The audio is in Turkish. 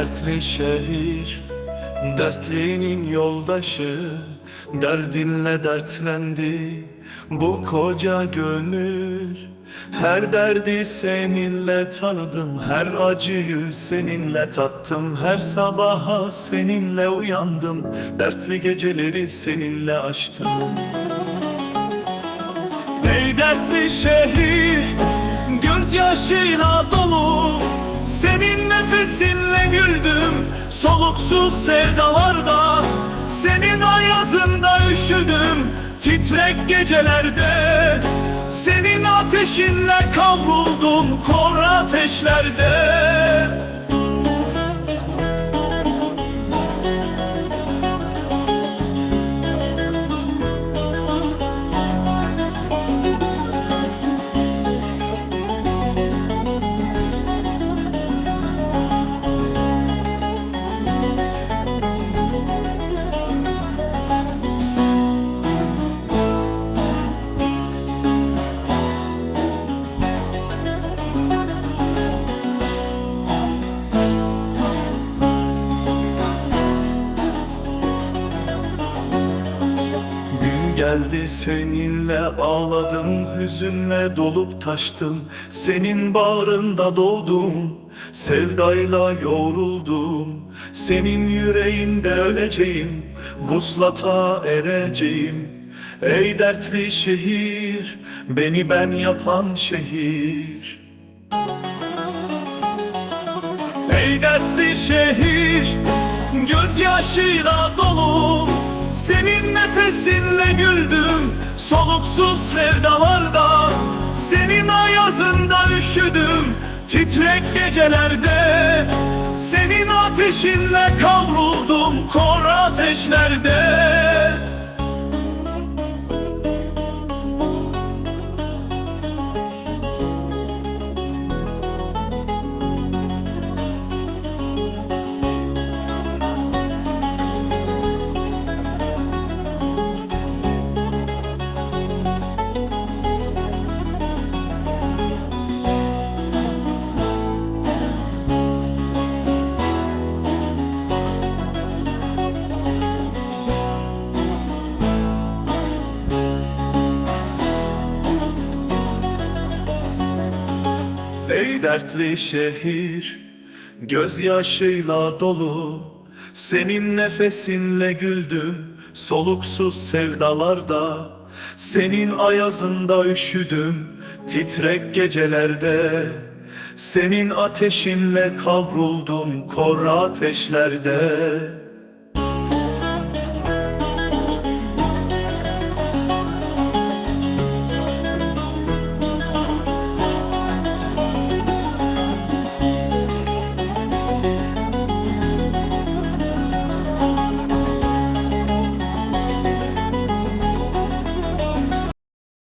dertli şehir Dertlinin yoldaşı. Derdinle dertlendi Bu koca gönül. Her derdi seninle tanıdım Her acıyı seninle tattım. Her sabaha seninle uyandım Dertli geceleri seninle açtım. Ey dertli şehir Gözyaşıyla dolu Senin nefesinle güldüm Soluksuz sevdalarda. Senin ayazında üşüdüm Titrek gecelerde. Senin ateşinle kavruldum Kor ateşlerde geldi seninle ağladım Hüzünle dolup taştım. Senin bağrında doğdum Sevdayla yoğruldum. Senin yüreğinde öleceğim Vuslata ereceğim. Ey dertli şehir Beni ben yapan şehir. Ey dertli şehir Gözyaşıyla dolu Senin nefesinle güldüm Soluksuz sevdalarda. Senin ayazında üşüdüm Titrek gecelerde. Senin ateşinle kavruldum Kor ateşlerde Ey dertli şehir Gözyaşıyla dolu. Senin nefesinle güldüm Soluksuz sevdalarda. Senin ayazında üşüdüm Titrek gecelerde. Senin ateşinle kavruldum Kor ateşlerde